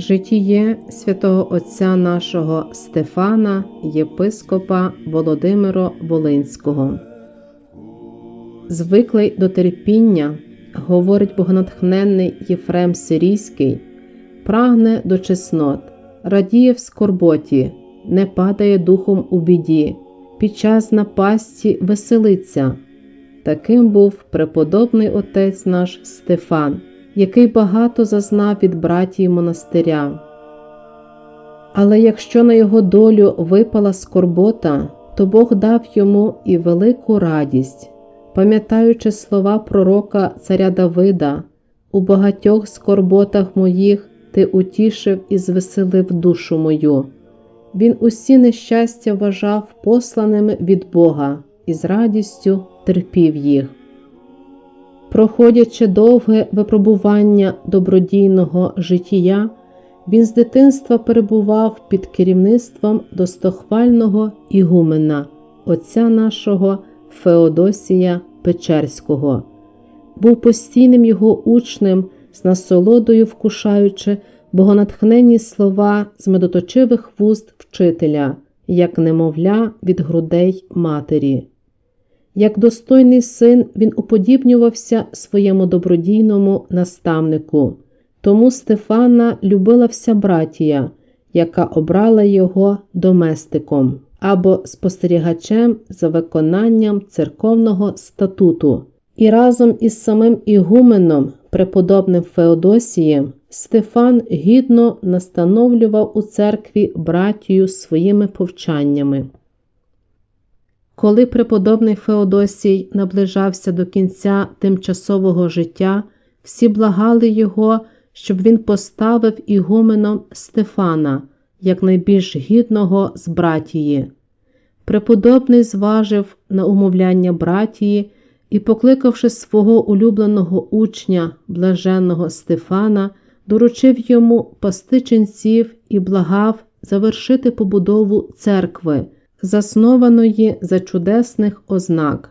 Житіє святого Отця нашого Стефана, єпископа Володимира Волинського. Звиклий до терпіння, говорить богонатхненний Єфрем Сирійський, прагне до чеснот, радіє в скорботі, не падає духом у біді, під час напасті веселиться. Таким був преподобний отець наш Стефан який багато зазнав від братії монастиря. Але якщо на його долю випала скорбота, то Бог дав йому і велику радість, пам'ятаючи слова пророка царя Давида, у багатьох скорботах моїх ти утішив і звеселив душу мою. Він усі нещастя вважав посланими від Бога і з радістю терпів їх. Проходячи довге випробування добродійного життя, він з дитинства перебував під керівництвом достохвального ігумена, отця нашого Феодосія Печерського, був постійним його учнем, з насолодою вкушаючи богонатхненні слова з медоточивих вуст вчителя, як немовля від грудей матері. Як достойний син він уподібнювався своєму добродійному наставнику, тому Стефана любила вся братія, яка обрала його доместиком або спостерігачем за виконанням церковного статуту. І разом із самим Ігуменом, преподобним Феодосієм, Стефан гідно настановлював у церкві братію своїми повчаннями. Коли преподобний Феодосій наближався до кінця тимчасового життя, всі благали його, щоб він поставив ігуменом Стефана, як найбільш гідного з братії. Преподобний зважив на умовляння братії і, покликавши свого улюбленого учня, блаженного Стефана, доручив йому пасти ченців і благав завершити побудову церкви заснованої за чудесних ознак.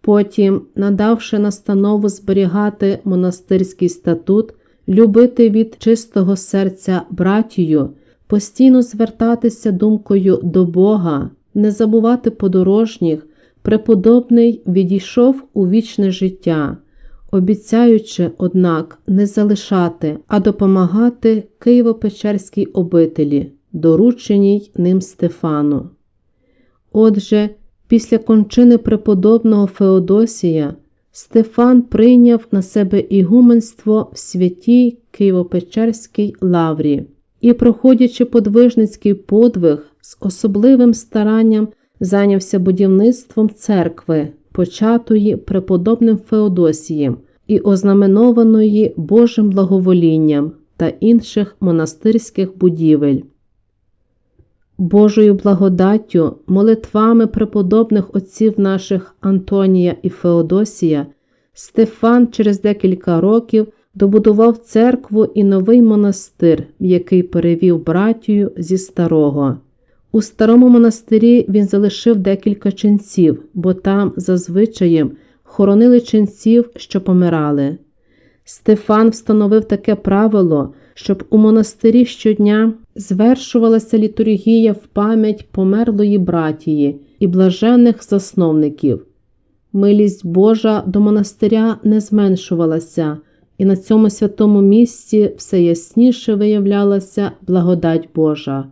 Потім, надавши настанову зберігати монастирський статут, любити від чистого серця братію, постійно звертатися думкою до Бога, не забувати подорожніх, преподобний відійшов у вічне життя, обіцяючи, однак, не залишати, а допомагати Києво-Печерській обителі, дорученій ним Стефану. Отже, після кончини преподобного Феодосія Стефан прийняв на себе ігуменство в святій Києво-Печерській лаврі і, проходячи подвижницький подвиг, з особливим старанням зайнявся будівництвом церкви, початої преподобним Феодосієм і ознаменованої Божим благоволінням та інших монастирських будівель. Божою благодаттю, молитвами преподобних отців наших Антонія і Феодосія, Стефан через декілька років добудував церкву і новий монастир, який перевів братію зі старого. У старому монастирі він залишив декілька ченців, бо там, зазвичаєм, хоронили ченців, що помирали. Стефан встановив таке правило, щоб у монастирі щодня звершувалася літургія в пам'ять померлої братії і блаженних засновників. Милість Божа до монастиря не зменшувалася, і на цьому святому місці все ясніше виявлялася благодать Божа.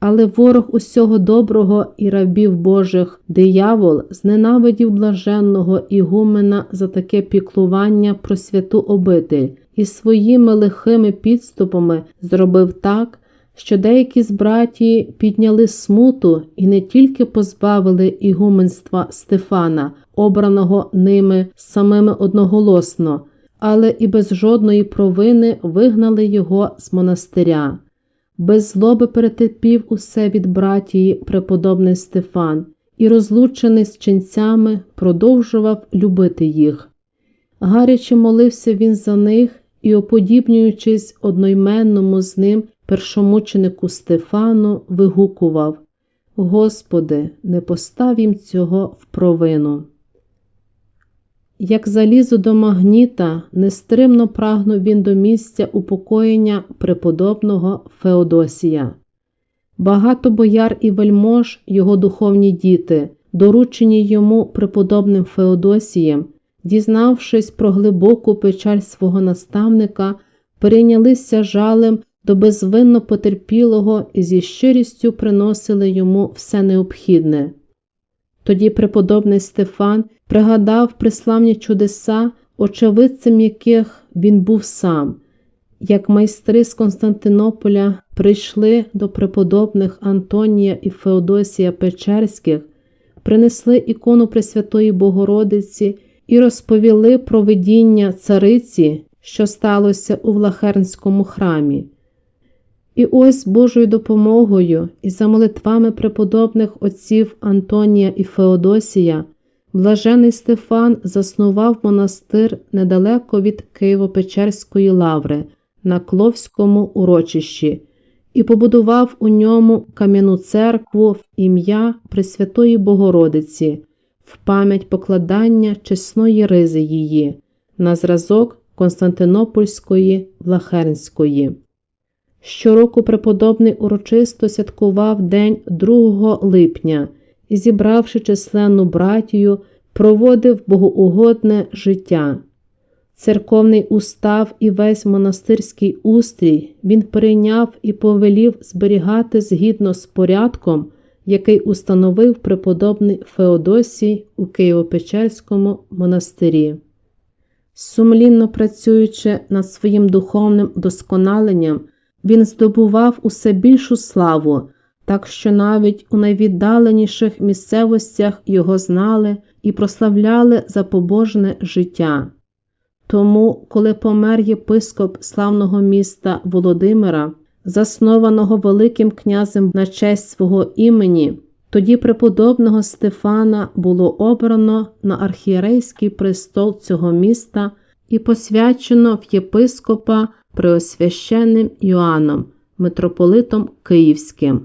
Але ворог усього доброго і рабів Божих диявол зненавидів блаженного ігумена за таке піклування про святу обитель і своїми лихими підступами зробив так, що деякі з братії підняли смуту і не тільки позбавили ігуменства Стефана, обраного ними самими одноголосно, але і без жодної провини вигнали його з монастиря. Без злоби перетерпів усе від братії преподобний Стефан і, розлучений з ченцями, продовжував любити їх. Гаряче молився він за них і, оподібнюючись одноіменному з ним першомученику Стефану, вигукував Господи, не постав їм цього в провину. як залізо до магніта, нестримно прагнув він до місця упокоєння преподобного Феодосія. Багато бояр і вельмож, його духовні діти, доручені йому преподобним Феодосієм, дізнавшись про глибоку печаль свого наставника, перейнялися жалем до безвинно потерпілого і зі щирістю приносили йому все необхідне. Тоді преподобний Стефан пригадав приславні чудеса, очевидцем яких він був сам, як майстри з Константинополя прийшли до преподобних Антонія і Феодосія Печерських, принесли ікону Пресвятої Богородиці і розповіли про видіння цариці, що сталося у Влахернському храмі. І ось Божою допомогою і за молитвами преподобних отців Антонія і Феодосія, блажений Стефан заснував монастир недалеко від Києво-Печерської лаври на Кловському урочищі і побудував у ньому кам'яну церкву в ім'я Пресвятої Богородиці, в пам'ять покладання чесної ризи її, на зразок Константинопольської Влахернської. Щороку преподобний урочисто святкував день 2 липня і, зібравши численну братію, проводив богоугодне життя. Церковний устав і весь монастирський устрій він прийняв і повелів зберігати згідно з порядком, який установив преподобний Феодосій у Києво-Печерському монастирі. Сумлінно працюючи над своїм духовним вдосконаленням, він здобував усе більшу славу, так що навіть у найвіддаленіших місцевостях його знали і прославляли за побожне життя. Тому, коли помер єпископ славного міста Володимира, заснованого Великим князем на честь свого імені, тоді преподобного Стефана було обрано на архієрейський престол цього міста і посвячено в єпископа преосвященним Йоанном, митрополитом Київським.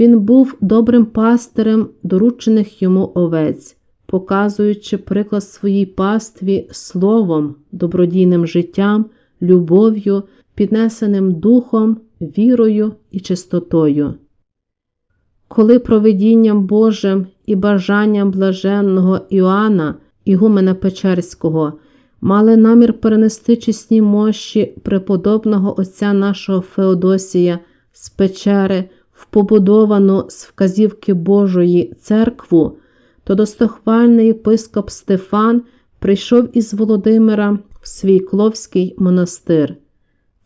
Він був добрим пастирем доручених йому овець, показуючи приклад своїй пастві словом, добродійним життям, любов'ю, піднесеним духом, вірою і чистотою. Коли провидінням Божим і бажанням блаженного Іоанна, Ігумена Печерського, мали намір перенести чесні мощі преподобного отця нашого Феодосія з печери в побудовану з вказівки Божої церкву, то достохвальний єпископ Стефан прийшов із Володимира в свій Кловський монастир.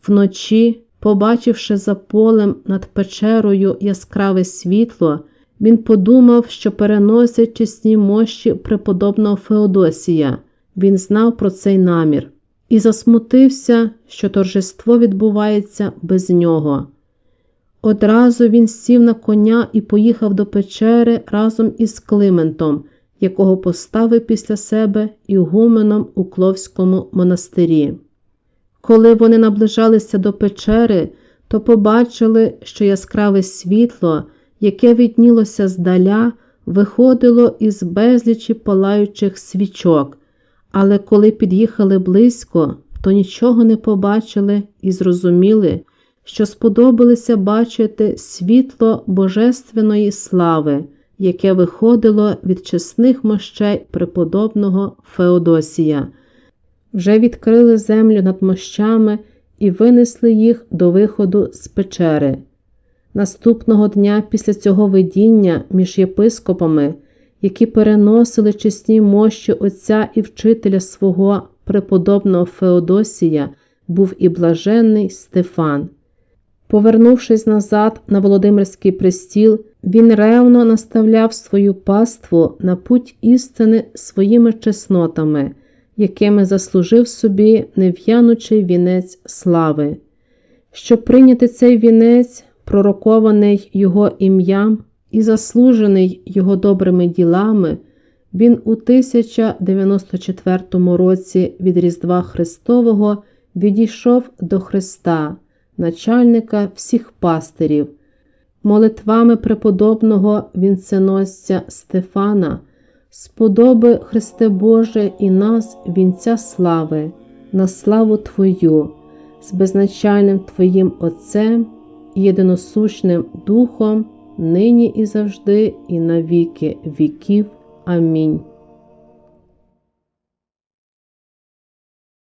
Вночі, побачивши за полем над печерою яскраве світло, він подумав, що переносять чесні мощі преподобного Феодосія. Він знав про цей намір і засмутився, що торжество відбувається без нього. Одразу він сів на коня і поїхав до печери разом із Климентом, якого поставив після себе ігуменом у Кловському монастирі. Коли вони наближалися до печери, то побачили, що яскраве світло, яке віднілося здаля, виходило із безлічі палаючих свічок, але коли під'їхали близько, то нічого не побачили і зрозуміли, що сподобалося бачити світло Божественної слави, яке виходило від чесних мощей преподобного Феодосія. Вже відкрили землю над мощами і винесли їх до виходу з печери. Наступного дня після цього видіння між єпископами, які переносили чесні мощі Отця і вчителя свого преподобного Феодосія, був і блаженний Стефан. Повернувшись назад на Володимирський престіл, він ревно наставляв свою паству на путь істини своїми чеснотами, якими заслужив собі нев'янучий вінець слави. Щоб прийняти цей вінець, пророкований його ім'ям і заслужений його добрими ділами, він у 1094 році від Різдва Христового відійшов до Христа начальника всіх пастирів, молитвами преподобного вінценосця Стефана, сподоби, Христе Боже, і нас вінця слави, на славу Твою, з безначальним Твоїм Отцем і єдиносущним Духом, нині і завжди, і на віки віків. Амінь.